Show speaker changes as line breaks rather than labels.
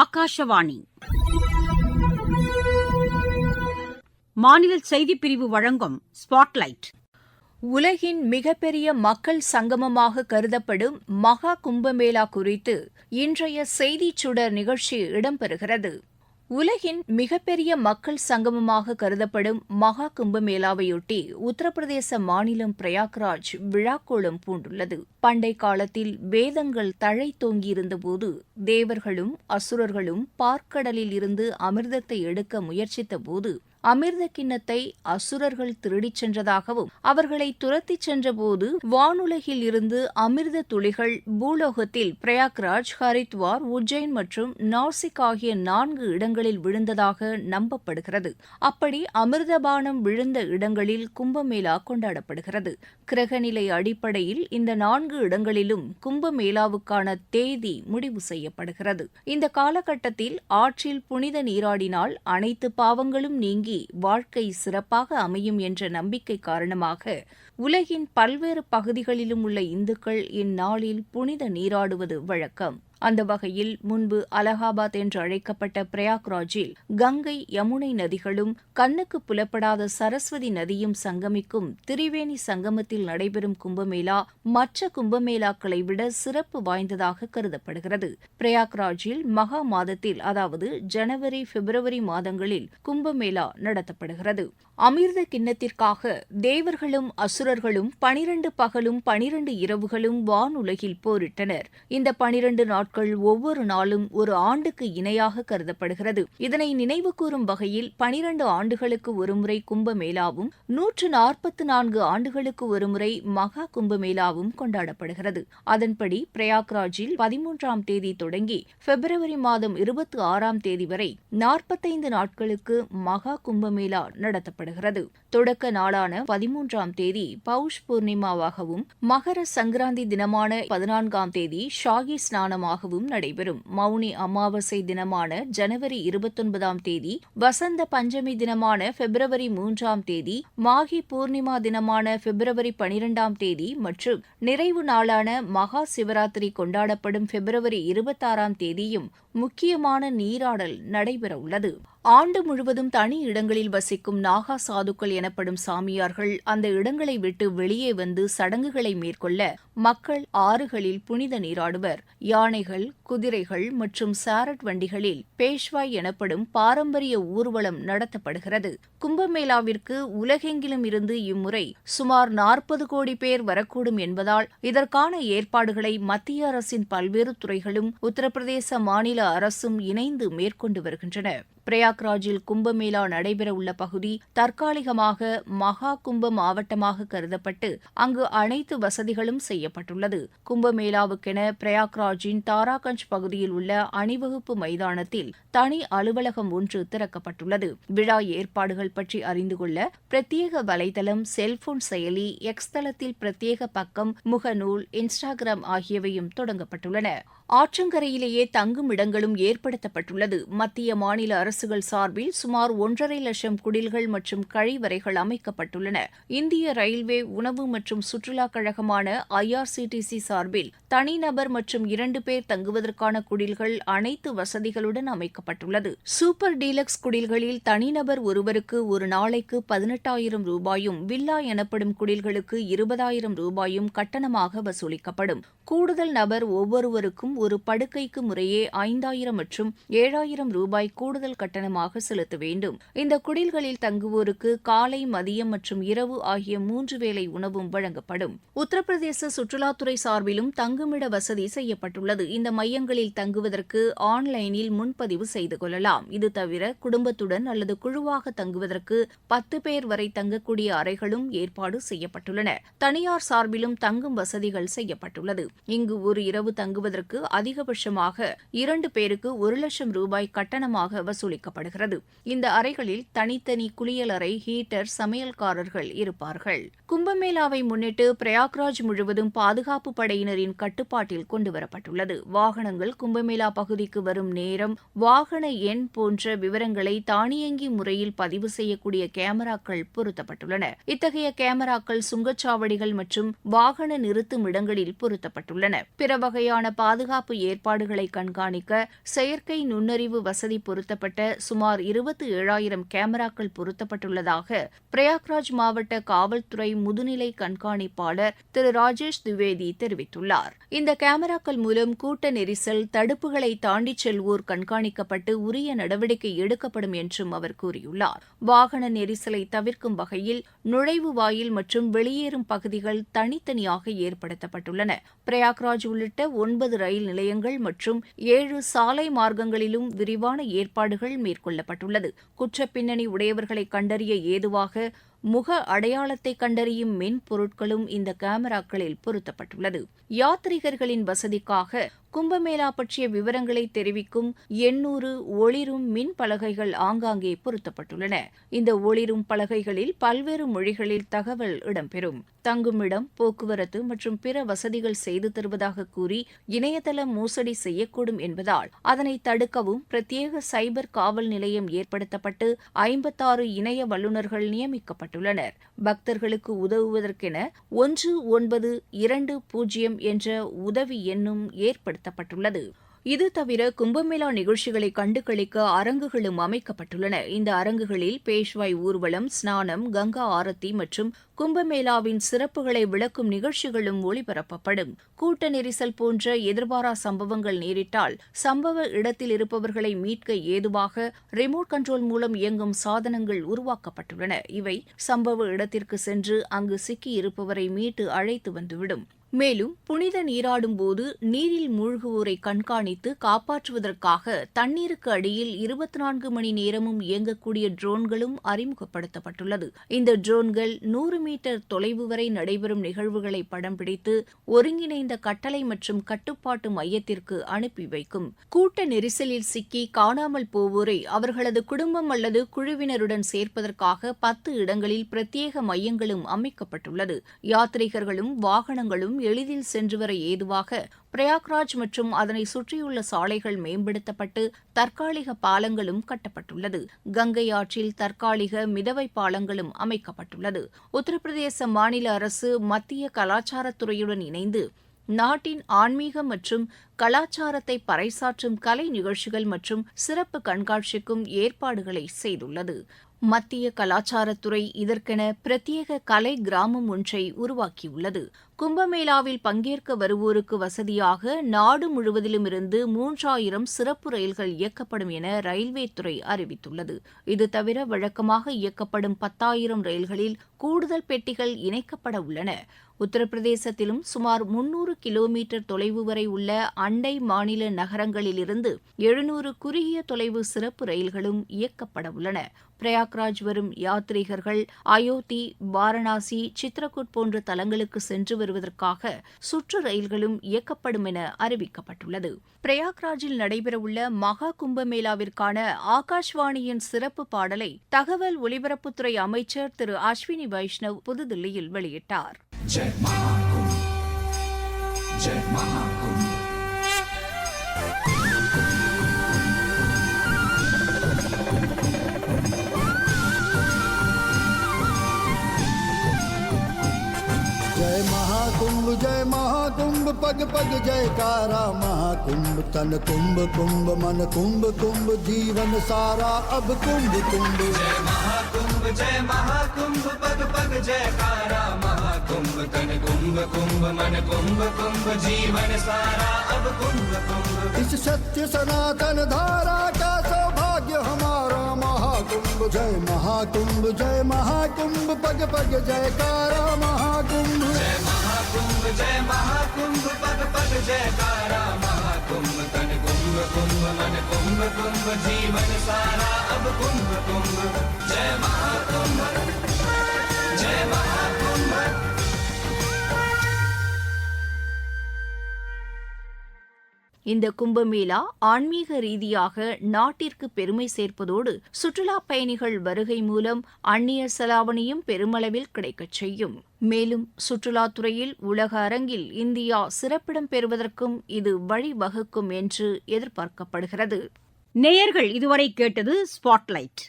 ஆகாஷவாணி. மாநில செய்திப்பிரிவு வழங்கும் ஸ்பாட்லைட்
உலகின் மிகப்பெரிய மக்கள் சங்கமமாக கருதப்படும் மகா கும்பமேளா குறித்து இன்றைய செய்திச் சுடர் நிகழ்ச்சி இடம்பெறுகிறது. உலகின் மிகப்பெரிய மக்கள் சங்கமமாக கருதப்படும் மகா கும்பமேளாவையொட்டி உத்தரப்பிரதேச மாநிலம் பிரயாக்ராஜ் விழாக்கோலம் பூண்டுள்ளது. பண்டை காலத்தில் வேதங்கள் தழை தோங்கியிருந்தபோது தேவர்களும் அசுரர்களும் பார்க்கடலில் இருந்து அமிர்தத்தை எடுக்க முயற்சித்தபோது அமிர்த கிண்ணத்தை அசுரர்கள் திருடிச் சென்றதாகவும் அவர்களை துரத்திச் சென்றபோது வானுலகில் இருந்து அமிர்த துளிகள் பூலோகத்தில் பிரயாக்ராஜ் ஹரித்வார் உஜ்ஜைன் மற்றும் நாசிக் ஆகிய நான்கு இடங்களில் விழுந்ததாக நம்பப்படுகிறது. அப்படி அமிர்தபானம் விழுந்த இடங்களில் கும்பமேளா கொண்டாடப்படுகிறது. கிரகநிலை அடிப்படையில் இந்த நான்கு இடங்களிலும் கும்பமேளாவுக்கான தேதி முடிவு செய்யப்படுகிறது. இந்த காலகட்டத்தில் ஆற்றில் புனித நீராடினால் அனைத்து பாவங்களும் நீங்கி வாழ்க்கை சிறப்பாக அமையும் என்ற நம்பிக்கை காரணமாக உலகின் பல்வேறு பகுதிகளிலும் உள்ள இந்துக்கள் இந்நாளில் புனித நீராடுவது வழக்கம். அந்த வகையில் முன்பு அலகாபாத் என்று அழைக்கப்பட்ட பிரயாக்ராஜில் கங்கை யமுனை நதிகளும் கண்ணுக்கு புலப்படாத சரஸ்வதி நதியும் சங்கமிக்கும் திரிவேணி சங்கமத்தில் நடைபெறும் கும்பமேளா மற்ற கும்பமேளாக்களை விட சிறப்பு வாய்ந்ததாக கருதப்படுகிறது. பிரயாக்ராஜில் மகா மாதத்தில் அதாவது ஜனவரி பிப்ரவரி மாதங்களில் கும்பமேளா நடத்தப்படுகிறது. அமிர்த கிண்ணத்திற்காக தேவர்களும் அசுரர்களும் பனிரண்டு பகலும் பனிரண்டு இரவுகளும் வானுலகில் போரிட்டனர். இந்த பனிரண்டு நாட்கள் நாட்கள் ஒவ்வொரு நாளும் ஒரு ஆண்டுக்கு இணையாக கருதப்படுகிறது. இதனை நினைவு கூறும் வகையில் பனிரண்டு ஆண்டுகளுக்கு ஒருமுறை கும்பமேளாவும் நூற்று நாற்பத்தி நான்கு ஆண்டுகளுக்கு ஒருமுறை மகா கும்பமேளாவும் கொண்டாடப்படுகிறது. அதன்படி பிரயாக்ராஜில் பதிமூன்றாம் தேதி தொடங்கி பிப்ரவரி மாதம் இருபத்தி ஆறாம் தேதி வரை நாற்பத்தைந்து நாட்களுக்கு மகா கும்பமேளா நடத்தப்படுகிறது. தொடக்க நாளான பதிமூன்றாம் தேதி பௌஷ் பூர்ணிமாவாகவும் மகர சங்கராந்தி தினமான பதினான்காம் தேதி ஷாகி ஸ்நானமாக ஸ்நானமாகவும் நடைபெறும் மௌனி அமாவாசை தினமான ஜனவரி இருபத்தொன்பதாம் தேதி வசந்த பஞ்சமி தினமான பிப்ரவரி மூன்றாம் தேதி மாகி பூர்ணிமா தினமான பிப்ரவரி பனிரெண்டாம் தேதி மற்றும் நிறைவு நாளான மகா சிவராத்திரி கொண்டாடப்படும் பிப்ரவரி இருபத்தாறாம் தேதியும் முக்கியமான நீராடல் நடைபெறவுள்ளது. ஆண்டு முழுவதும் தனி இடங்களில் வசிக்கும் நாகா சாதுக்கள் எனப்படும் சாமியார்கள் அந்த இடங்களை விட்டு வெளியே வந்து சடங்குகளை மேற்கொள்ள மக்கள் ஆறுகளில் புனித நீராடுவர். யானைகள் குதிரைகள் மற்றும் சாரட் வண்டிகளில் பேஷ்வாய் எனப்படும் பாரம்பரிய ஊர்வலம் நடத்தப்படுகிறது. கும்பமேளாவிற்கு உலகெங்கிலும் இருந்து இம்முறை சுமார் நாற்பது கோடி பேர் வரக்கூடும் என்பதால் இதற்கான ஏற்பாடுகளை மத்திய அரசின் பல்வேறு துறைகளும் உத்தரப்பிரதேச மாநில அரசும் இணைந்து மேற்கொண்டு வருகின்றன. பிரயாக்ராஜில் கும்பமேளா நடைபெறவுள்ள பகுதி தற்காலிகமாக மகா கும்ப மாவட்டமாக கருதப்பட்டு அங்கு அனைத்து வசதிகளும் செய்யப்பட்டுள்ளது. கும்பமேளாவுக்கென பிரயாக்ராஜின் தாராகஞ்ச் பகுதியில் உள்ள அணிவகுப்பு மைதானத்தில் தனி அலுவலகம் ஒன்று திறக்கப்பட்டுள்ளது. விழா ஏற்பாடுகள் பற்றி அறிந்து கொள்ள பிரத்யேக வலைதளம் செல்போன் செயலி எக்ஸ் தளத்தில் பிரத்யேக பக்கம் முகநூல் இன்ஸ்டாகிராம் ஆகியவையும் தொடங்கப்பட்டுள்ளன. ஆற்றங்கரையிலேயே தங்கும் இடங்களும் ஏற்படுத்தப்பட்டுள்ளது. மத்திய மாநில அரசுகள் சார்பில் சுமார் ஒன்றரை லட்சம் குடில்கள் மற்றும் கழிவறைகள் அமைக்கப்பட்டுள்ளன. இந்திய ரயில்வே உணவு மற்றும் சுற்றுலாக் கழகமான ஐஆர்சிடிசி சார்பில் தனிநபர் மற்றும் இரண்டு பேர் தங்குவதற்கான குடில்கள் அனைத்து வசதிகளுடன் அமைக்கப்பட்டுள்ளது. சூப்பர் டீலக்ஸ் குடில்களில் தனிநபர் ஒருவருக்கு ஒரு நாளைக்கு பதினெட்டாயிரம் ரூபாயும் வில்லா எனப்படும் குடில்களுக்கு இருபதாயிரம் ரூபாயும் கட்டணமாக வசூலிக்கப்படும். கூடுதல் நபர் ஒவ்வொருவருக்கும் ஒரு படுக்கைக்கு முறையே ஐந்தாயிரம் மற்றும் ஏழாயிரம் ரூபாய் கூடுதல் கட்டணமாக செலுத்த வேண்டும். இந்த குடில்களில் தங்குவோருக்கு காலை மதியம் மற்றும் இரவு ஆகிய மூன்று வேளை உணவும் வழங்கப்படும். உத்தரப்பிரதேச சுற்றுலாத்துறை சார்பிலும் தங்குமிட வசதி செய்யப்பட்டுள்ளது. இந்த மையங்களில் தங்குவதற்கு ஆன்லைனில் முன்பதிவு செய்து கொள்ளலாம். இது தவிர குடும்பத்துடன் அல்லது குழுவாக தங்குவதற்கு பத்து பேர் வரை தங்கக்கூடிய அறைகளும் ஏற்பாடு செய்யப்பட்டுள்ளன. தனியார் சார்பிலும் தங்கும் வசதிகள் செய்யப்பட்டுள்ளது. இங்கு ஒரு இரவு தங்குவதற்கு அதிகபட்சமாக இரண்டு பேருக்கு ஒரு லட்சம் ரூபாய் கட்டணமாக வசூலிக்கப்படுகிறது. இந்த அறைகளில் தனித்தனி குளியலறை ஹீட்டர் சமையல்காரர்கள் இருப்பார்கள். கும்பமேளாவை முன்னிட்டு பிரயாக்ராஜ் முழுவதும் பாதுகாப்பு படையினரின் கட்டுப்பாட்டில் கொண்டுவரப்பட்டுள்ளது. வாகனங்கள் கும்பமேளா பகுதிக்கு வரும் நேரம் வாகன எண் போன்ற விவரங்களை தானியங்கி முறையில் பதிவு செய்யக்கூடிய கேமராக்கள் பொருத்தப்பட்டுள்ளன. இத்தகைய கேமராக்கள் சுங்கச்சாவடிகள் மற்றும் வாகன நிறுத்தும் இடங்களில் பொருத்தப்பட்டுள்ளன. பிற வகையான பாதுகாப்பு பாதுகாப்பு ஏற்பாடுகளை கண்காணிக்க செயற்கை நுண்ணறிவு வசதி பொருத்தப்பட்ட சுமார் இருபத்தி ஏழாயிரம் கேமராக்கள் பொருத்தப்பட்டுள்ளதாக பிரயாக்ராஜ் மாவட்ட காவல்துறை முதுநிலை கண்காணிப்பாளர் திரு ராஜேஷ் திவேதி தெரிவித்துள்ளார். இந்த கேமராக்கள் மூலம் கூட்ட நெரிசல் தடுப்புகளை தாண்டிச் செல்வோர் கண்காணிக்கப்பட்டு உரிய நடவடிக்கை எடுக்கப்படும் என்றும் அவர் கூறியுள்ளார். வாகன நெரிசலை தவிர்க்கும் வகையில் நுழைவு வாயில் மற்றும் வெளியேறும் பகுதிகள் தனித்தனியாக ஏற்படுத்தப்பட்டுள்ளன. பிரயாக்ராஜ் உள்ளிட்ட ஒன்பது ரயில் நிலையங்கள் மற்றும் ஏழு சாலை மார்க்கங்களிலும் விரிவான ஏற்பாடுகள் மேற்கொள்ளப்பட்டுள்ளது. குற்றப்பின்னணி உடையவர்களை கண்டறிய ஏதுவாக முக அடையாளத்தை கண்டறியும் மென்பொருட்களும் இந்த கேமராக்களில் பொருத்தப்பட்டுள்ளது. யாத்ரீகர்களின் வசதிக்காக கும்பமேளா பற்றிய விவரங்களை தெரிவிக்கும் எண்ணூறு ஒளிரும் மின் பலகைகள் ஆங்காங்கே பொருத்தப்பட்டுள்ளன. இந்த ஒளிரும் பலகைகளில் பல்வேறு மொழிகளில் தகவல் இடம்பெறும். தங்குமிடம் போக்குவரத்து மற்றும் பிற வசதிகள் செய்து தருவதாக கூறி இணையதள மோசடி செய்யக்கூடும் என்பதால் அதனை தடுக்கவும் பிரத்யேக சைபர் காவல் நிலையம் ஏற்படுத்தப்பட்டு ஐம்பத்தாறு இணைய வல்லுநர்கள் நியமிக்கப்பட்டுள்ளனர். பக்தர்களுக்கு உதவுவதற்கென ஒன்று ஒன்பது இரண்டு பூஜ்ஜியம் என்ற உதவி எண்ணும் ஏற்படுத்தப்பட்டுள்ளது. இது தவிர கும்பமேளா நிகழ்ச்சிகளை கண்டுகளிக்க அரங்குகளும் அமைக்கப்பட்டுள்ளன. இந்த அரங்குகளில் பேஷ்வாய் ஊர்வலம் ஸ்நானம் கங்கா ஆரத்தி மற்றும் கும்பமேளாவின் சிறப்புகளை விளக்கும் நிகழ்ச்சிகளும் ஒளிபரப்பப்படும். கூட்ட நெரிசல் போன்ற எதிர்பாரா சம்பவங்கள் நேரிட்டால் சம்பவ இடத்தில் இருப்பவர்களை மீட்க ஏதுவாக ரிமோட் கண்ட்ரோல் மூலம் இயங்கும் சாதனங்கள் உருவாக்கப்பட்டுள்ளன. இவை சம்பவ இடத்திற்கு சென்று அங்கு சிக்கியிருப்பவரை மீட்டு அழைத்து வந்துவிடும். மேலும் புனித நீராடும் போது நீரில் மூழ்குவோரை கண்காணித்து காப்பாற்றுவதற்காக தண்ணீருக்கு அடியில் இருபத்தி நான்கு மணி நேரமும் இயங்கக்கூடிய ட்ரோன்களும் அறிமுகப்படுத்தப்பட்டுள்ளது. இந்த ட்ரோன்கள் நூறு மீட்டர் தொலைவு வரை நடைபெறும் நிகழ்வுகளை படம் பிடித்து ஒருங்கிணைந்த கட்டளை மற்றும் கட்டுப்பாட்டு மையத்திற்கு அனுப்பி வைக்கும். கூட்ட நெரிசலில் சிக்கி காணாமல் போவோரை அவர்களது குடும்பம் அல்லது குழுவினருடன் சேர்ப்பதற்காக பத்து இடங்களில் பிரத்யேக மையங்களும் அமைக்கப்பட்டுள்ளது. யாத்ரீகர்களும் வாகனங்களும் எளிதில் சென்று வர ஏதுவாக பிரயாக்ராஜ் மற்றும் அதனை சுற்றியுள்ள சாலைகள் மேம்படுத்தப்பட்டு தற்காலிக பாலங்களும் கட்டப்பட்டுள்ளது. கங்கை ஆற்றில் தற்காலிக மிதவை பாலங்களும் அமைக்கப்பட்டுள்ளது. உத்தரப்பிரதேச மாநில அரசு மத்திய கலாச்சாரத்துறையுடன் இணைந்து நாட்டின் ஆன்மீக மற்றும் கலாச்சாரத்தை பறைசாற்றும் கலை நிகழ்ச்சிகள் மற்றும் சிறப்பு கண்காட்சிக்கும் ஏற்பாடுகளை செய்துள்ளது. மத்திய கலாச்சாரத்துறை இதற்கென பிரத்யேக கலை கிராமம் ஒன்றை உருவாக்கியுள்ளது. கும்பமேளாவில் பங்கேற்க வருவோருக்கு வசதியாக நாடு முழுவதிலும் இருந்து மூன்றாயிரம் சிறப்பு ரயில்கள் இயக்கப்படும் என ரயில்வே துறை அறிவித்துள்ளது. இது தவிர வழக்கமாக இயக்கப்படும் பத்தாயிரம் ரயில்களில் கூடுதல் பெட்டிகள் இணைக்கப்பட உள்ளன. உத்தரப்பிரதேசத்திலும் சுமார் முன்னூறு கிலோமீட்டர் தொலைவு வரை உள்ள அண்டை மாநில நகரங்களிலிருந்து எழுநூறு குறுகிய தொலைவு சிறப்பு ரயில்களும் இயக்கப்பட உள்ளன. பிரயாக்ராஜ் வரும் யாத்ரீகர்கள் அயோத்தி வாரணாசி சித்ரகூட் போன்ற தலங்களுக்கு சென்று வருவதற்காக சுற்று ரயில்களும் இயக்கப்படும் என அறிவிக்கப்பட்டுள்ளது. பிரயாக்ராஜில் நடைபெறவுள்ள மகா கும்பமேளாவிற்கான ஆகாஷ்வாணியின் சிறப்பு பாடலை தகவல் ஒலிபரப்புத்துறை அமைச்சர் திரு அஸ்வினி வைஷ்ணவ் புதுதில்லியில் வெளியிட்டார்.
जय महाकुंभ जय महाकुंभ पग पग जयकारा महाकुंभ तन कुंभ कुंभ मन कुंभ कुंभ जीवन सारा अब कुंभ कुंभ।
जय महाकुंभ जय महाकुंभ पग पग जयकारा महाकुंभ तन कुंभ कुंभ मन कुंभ कुंभ जीवन सारा अब कुंभ कुंभ।
इस सत्य सनातन धारा का सौभाग्य हमारा महाकुंभ जय महाकुंभ जय महाकुंभ पग पग जयकारा महाकुंभ
जय महाकुंभ जय महाकुंभ पग पग जयकारा महाकुंभ तन कुंभ कुंभ मन कुंभ कुंभ जीवन सारा अब कुंभ कुंभ जय महाकुंभ जय महाकुंभ
இந்த கும்பமேளா ஆன்மீக ரீதியாக நாட்டிற்கு பெருமை சேர்ப்பதோடு சுற்றுலாப் பயணிகள் வருகை மூலம் அந்நிய செலாவணியும் பெருமளவில் கிடைக்கச் செய்யும். மேலும் சுற்றுலாத்துறையில் உலக அரங்கில் இந்தியா சிறப்பிடம் பெறுவதற்கும் இது வழிவகுக்கும் என்று எதிர்பார்க்கப்படுகிறது.
நேயர்கள் இதுவரை கேட்டது ஸ்பாட்லைட்